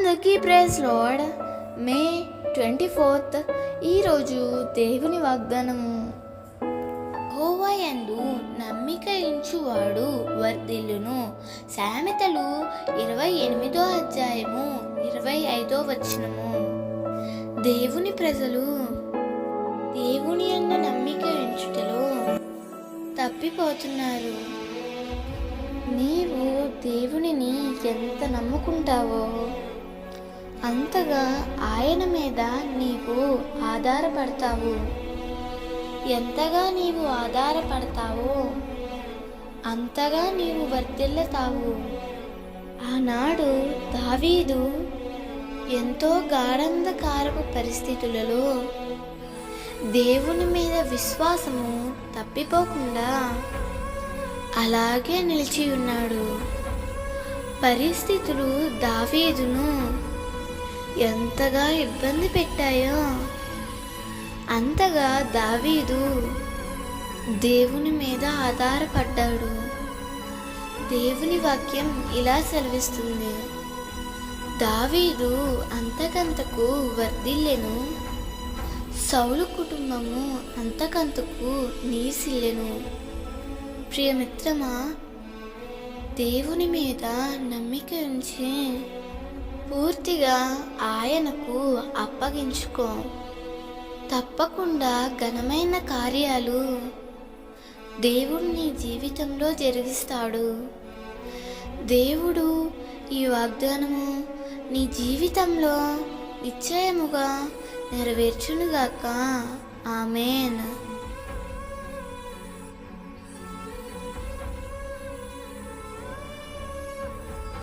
అందరికీ praise Lord May twenty fourth ఈరోజు దేవుని వాగ్దానము. హోవాయందు నమ్మిక ఇంచువాడు వర్ధిల్లును. సామెతలు ఇరవై ఎనిమిదో అధ్యాయము ఇరవై ఐదో వచనము. దేవుని ప్రజలు దేవుని అన్న నమ్మిక ఎంచుటలో తప్పిపోతున్నారు. నీవు దేవునిని ఎంత నమ్ముకుంటావో అంతగా ఆయన మీద నీవు ఆధారపడతావు. ఎంతగా నీవు ఆధారపడతావో అంతగా నీవు వర్తిల్లుతావు ఆనాడు దావీదు ఎంతో గాఢంధకారపు పరిస్థితులలో దేవుని మీద విశ్వాసము తప్పిపోకుండా అలాగే నిలిచి ఉన్నాడు పరిస్థితులు దావీదును ఎంతగా ఇబ్బంది పెట్టాయో. అంతగా దావీదు దేవుని మీద ఆధారపడ్డాడు. దేవుని వాక్యం ఇలా సెలవిస్తుంది. దావీదు అంతకంతకు వర్ధిల్లెను. సౌలు కుటుంబము అంతకంతకు నీసిల్లెను. ప్రియమిత్రమా దేవుని మీద నమ్మిక ఉంచి పూర్తిగా ఆయనకు అప్పగించుకో. తప్పకుండా ఘనమైన కార్యాలు దేవుడు నీ జీవితంలో జరిగిస్తాడు. దేవుడు ఈ వాగ్దానము నీ జీవితంలో నిశ్చయముగా నెరవేర్చునుగాక. ఆమెన్.